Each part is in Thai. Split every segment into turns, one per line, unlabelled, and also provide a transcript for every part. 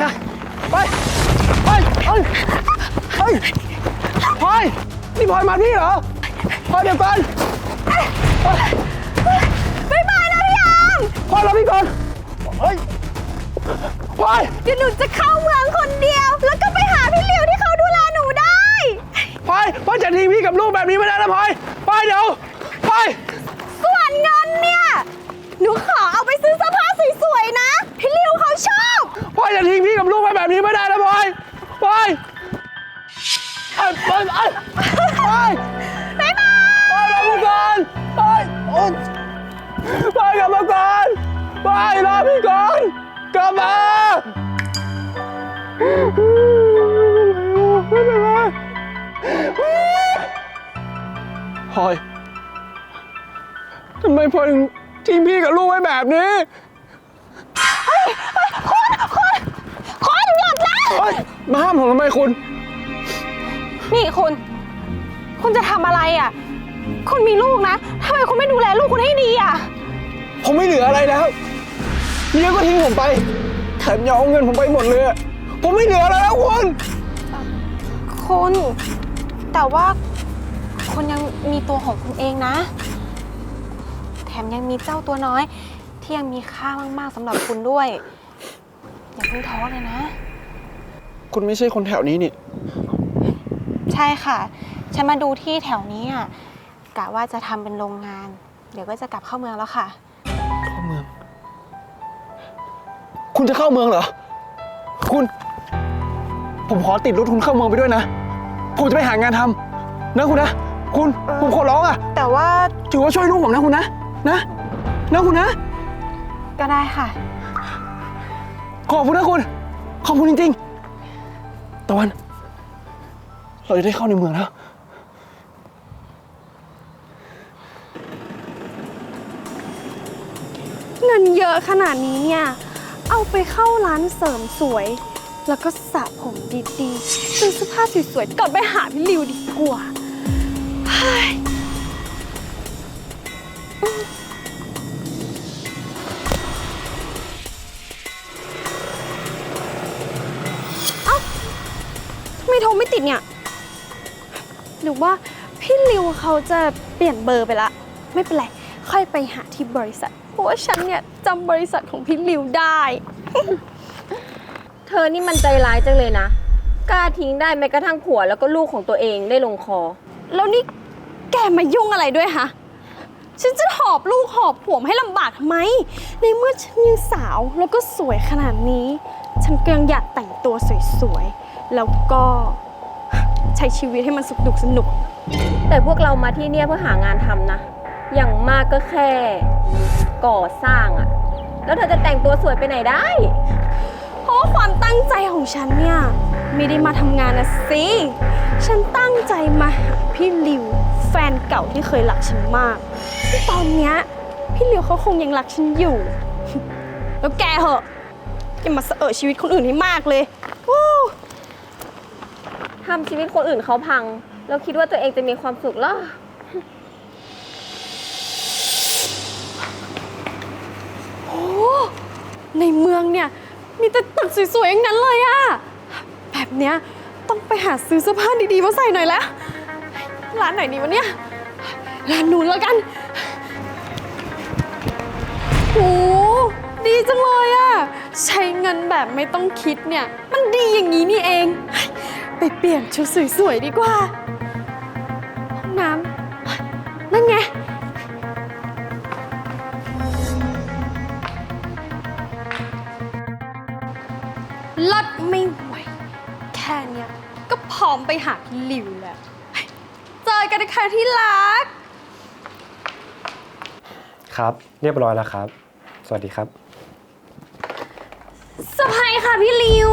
ค่ะไปไปเอ้ยเฮ้ยพลอยนี่พลอยมาพี่เหรอพลอยเดี๋ยวก่อน
ไม่มานะพี่ยาม
พลอยรอพี่ก่อนเฮ้ยพลอย
เดี๋ยวหนูจะเข้าเมืองคนเดียว แล้วก็ไปหาพี่หลิวที่เขาดูแลหนูได้
พลอยพลอยจะทิ้งพี่กับลูกแบบนี้ไม่ได้นะพลอยพลอยเดี๋ยวพลอย
ส่วนเงินเนี่ย หนูขอเอาสวยๆนะ พี่หลิวเขาชอบ
อยจะทิ้งพี่กับลูกไว้แบบนี้ไม่ได้นะพลอยพลอยเอ้พลอยเอ้พลอย
บ๊ายบาย
พลอยรอพี่ก่อนพลอยโอ๊ยพลอยกลับมาก่อนพลอยรอพี่ก่อนกลับมาไม่เป็นไรพลอยทำไมพลอยถึงทิ้งพี่กับลูกไว้แบบนี้
หยุดนะ
เฮ้ยมาห้ามผมทำไมคุณ
นี่คุณ คุณจะทำอะไรอะ คุณมีลูกนะทำไมคุณไม่ดูแลลูกคุณให้ดีอะ
ผมไม่เหลืออะไรแล้วเมียก็ทิ้งผมไป แถมยังเอาเงินผมไปหมดเลยอะผมไม่เหลืออะไรแล้วคุณ
คุณ แต่ว่าคุณยังมีตัวของคุณเองนะ แถมยังมีเจ้าตัวน้อย ที่ยังมีค่ามาก ๆสำหรับคุณด้วย อย่าเพิ่งท้อเลยนะ
คุณไม่ใช่คนแถวนี้นี่
ใช่ค่ะ ฉันมาดูที่แถวนี้อะกะว่าจะทำเป็นโรงงาน เดี๋ยวก็จะกลับเข้าเมืองแล้วค่ะ
เข้าเมือง คุณจะเข้าเมืองเหรอ คุณ ผมขอติดรถคุณเข้าเมืองไปด้วยนะ ผมจะไปหางานทำนะคุณนะ คุณ ผมขอร้องอะ
แต่ว่า
ถือว่าช่วยลูกผมนะคุณนะ นะ นะคุณนะ
ก็ได้ค่ะ
ขอบคุณนะคุณ ขอบคุณจริง ๆ ตะวัน เราจะได้เข้าในเมืองแล้ว
เงินเยอะขนาดนี้เนี่ย เอาไปเข้าร้านเสริมสวย แล้วก็สระผมดีๆซื้อเสื้อผ้าสวยๆกลับไปหาพี่ลิวดีกว่าเฮ้ย โทรไม่ติดเนี่ย หรือว่าพี่ริวเขาจะเปลี่ยนเบอร์ไปละ ไม่เป็นไร ค่อยไปหาที่บริษัท เพราะว่าฉันเนี่ยจำบริษัทของพี่ริวได้
เธอนี่มันใจร้ายจังเลยนะ กล้าทิ้งได้แม้กระทั่งผัวแล้วก็ลูกของตัวเองได้ลงคอ
แล้วนี่แกมายุ่งอะไรด้วยฮะ ฉันจะหอบลูกหอบผัวมาให้ลำบากทำไม ในเมื่อฉันยังสาวแล้วก็สวยขนาดนี้ ฉันก็ยังอยากแต่งตัวสวยๆ แล้วก็ใช้ชีวิตให้มันสุขดุกสนุก
แต่พวกเรามาที่เนี่ยเพื่อหางานทำนะ อย่างมากก็แค่ ก่อสร้างอะแล้วเธอจะแต่งตัวสวยไปไหนได้
เพราะว่าความตั้งใจของฉันเนี่ย ไม่ได้มาทำงานนะสิ ฉันตั้งใจมาหาพี่ลิว แฟนเก่าที่เคยรักฉันมากซึ่งตอนเนี้ยพี่ลิวเขาคงยังรักฉันอยู่ แล้วแกเหอะอย่ามาเสอะชีวิตคนอื่นให้มากเลยวู้
ทำชีวิตคนอื่นเขาพัง แล้วคิดว่าตัวเองจะมีความสุขเหรอ
โอ้ในเมืองเนี่ย มีแต่ตึกสวยๆอย่างนั้นเลยอะแบบเนี้ยต้องไปหาซื้อเสื้อผ้าดีๆมาใส่หน่อยละ ร้านไหนดีวะเนี่ย ร้านนู้นแล้วกันโอ้ดีจังเลยอะใช้เงินแบบไม่ต้องคิดเนี่ย มันดีอย่างนี้นี่เอง ไปเปลี่ยนชุดสวยๆดีกว่า ห้องน้ำนั่นไงลดไม่ไหว แค่เนี้ยก็พร้อมไปหาพี่หลิวแล้ว เจอกันนะคะที่รัก
ครับ เรียบร้อยแล้วครับ สวัสดีครับ
สบายค่ะพี่หลิว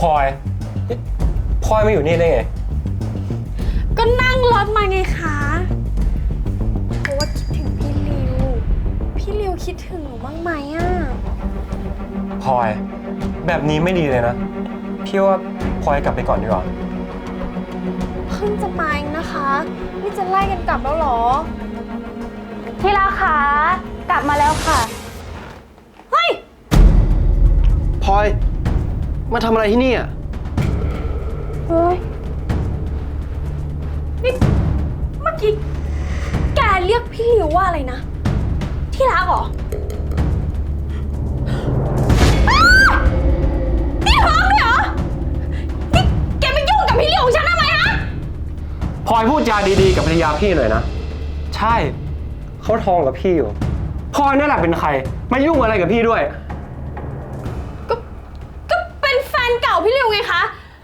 พลอยนี่พลอยมาอยู่นี่ได้ไง
ก็นั่งรถมาไงคะ เพราะว่าคิดถึงพี่หลิว พี่หลิวคิดถึงหนูบ้างไหมอะ
พลอย แบบนี้ไม่ดีเลยนะ พี่ว่าพลอยกลับไปก่อนดีกว่า
เพิ่งจะมาเองนะคะ นี่จะไล่กันกลับแล้วเหรอ
ที่รักคะ กลับมาแล้วค่ะ
เฮ้ย
พลอย มาทำอะไรที่นี่อะ
เฮ้ย นี่เมื่อกี้แกเรียกพี่หลิวว่าอะไรนะ ที่รักเหรออ้ อยพู
ดจาดีๆ กับภรรยาพี่หน่อยนะ ใช่เขาทองกับพี่อยู่พลอยนั่นแหละเป็นใคร มายุ่งอะไรกับพี่ด้วย
ก็ก็เป็นแฟนเก่าพี่หลิวไงคะ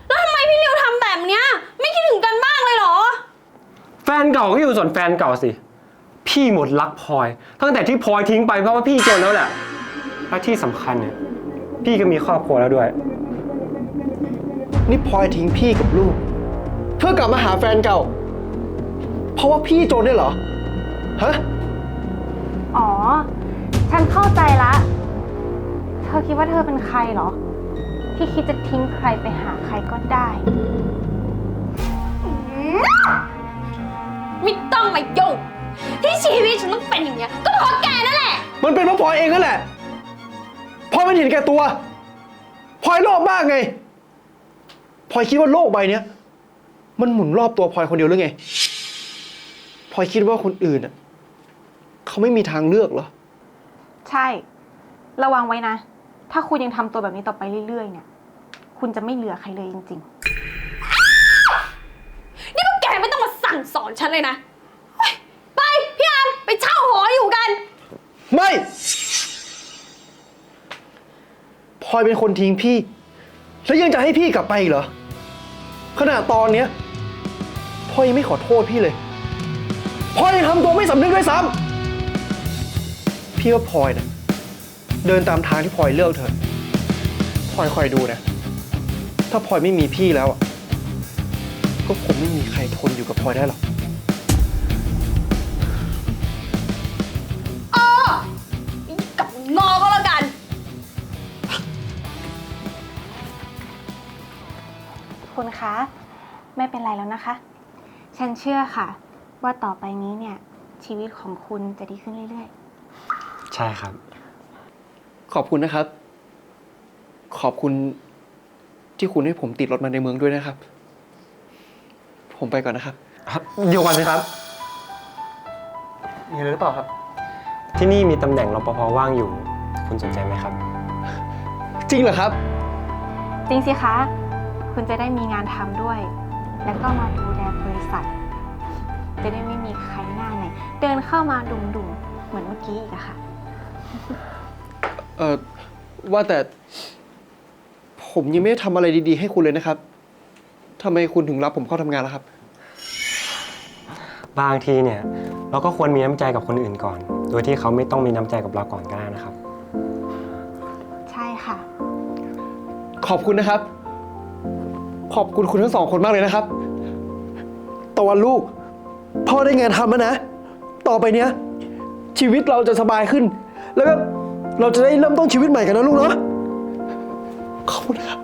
แล้วทำไมพี่หลิวทำแบบเนี้ย ไม่คิดถึงกันบ้างเลยเหรอ
แฟนเก่าก็อยู่ส่วนแฟนเก่าสิ พี่หมดรักพลอย ตั้งแต่ที่พลอยทิ้งไปเพราะว่าพี่จนแล้วแหละ และที่สำคัญเนี่ย พี่ก็มีครอบครัวแล้วด้วย
นี่พลอยทิ้งพี่กับลูก เพื่อกลับมาหาแฟนเก่า เพราะว่าพี่โจรได้เหรอ ฮะ
อ๋อ ฉันเข้าใจละ เธอคิดว่าเธอเป็นใครเหรอ ที่คิดจะทิ้งใครไปหาใครก็ได้
ไม่ต้องมายุ่งที่ชีวิตฉันต้องเป็นอย่างเงี้ย ก็เพราะแกนั่นแหละ
มันเป็นเพราะพลอยเองนั่นแหละพลอยมันเห็นแก่ตัวพลอยโลภมากไงพลอยคิดว่าโลกใบเนี้ย มันหมุนรอบตัวพลอยคนเดียวหรือไงพล อยคิดว่าคนอื่นอะเขาไม่มีทางเลือกเหรอ
ใช่ ระวังไว้นะ ถ้าคุณยังทำตัวแบบนี้ต่อไปเรื่อยๆ เนี่ย คุณจะไม่เหลือใครเลยจริง
นี่พวกแกไม่ต้องมาสั่งสอนฉันเลยนะเฮ้ยไปพี่อามไปเช่าหออยู่กัน
ไม่พลอยเป็นคนทิ้งพี่ แล้วยังจะให้พี่กลับไปอีกเหรอ ขนาดตอนเนี้ยพลอยยังไม่ขอโทษพี่เลย พลอยยังทำตัวไม่สำนึกด้วยซ้ำพี่ว่าพลอยนะเดินตามทางที่พลอยเลือกเถอะพลอยคอยดูนะ ถ้าพลอยไม่มีพี่แล้วอะก็คงไม่มีใครทนอยู่กับพลอยได้หรอก
กับงอก็แล้วกัน
ๆคุณคะ ไม่เป็นไรแล้วนะคะ ฉันเชื่อค่ะ ว่าต่อไปนี้เนี่ย ชีวิตของคุณจะดีขึ้นเรื่อย
ใช่ครับ
ขอบคุณนะครับ ขอบคุณที่คุณให้ผมติดรถมาในเมืองด้วยนะครับ ผมไปก่อนนะครับ
ครับเดี๋ยวก่อนสิครับ
มีอะไรหรือเปล่าครับ
ที่นี่มีตำแหน่งรปภว่างอยู่ คุณสนใจไหมครับ
จริงเหรอครับ
ๆ จริงสิคะ คุณจะได้มีงานทำด้วย แล้วก็มาดูแลบริษัท จะได้ไม่มีใครหน้าไหน เดินเข้ามาดุ่มๆเหมือนเมื่อกี้อีกอะค่ะ
เออว่าแต่ ผมยังไม่ได้ทำอะไรดี ๆ ให้คุณเลยนะครับทำไมคุณถึงรับผมเข้าทำงานล่ะครับ
บางทีเนี่ย เราก็ควรมีน้ำใจกับคนอื่นก่อน โดยที่เขาไม่ต้องมีน้ำใจกับเราก่อนก็ได้นะครับ
ใช่ค่ะ
ขอบคุณนะครับ ขอบคุณคุณทั้งสองคนมากเลยนะครับตะวันลูก พ่อได้งานทำแล้วนะ ต่อไปเนี้ย ชีวิตเราจะสบายขึ้น แล้วก็เราจะได้เริ่มต้นชีวิตใหม่กันนะลูกเนาะขอบคุณครับ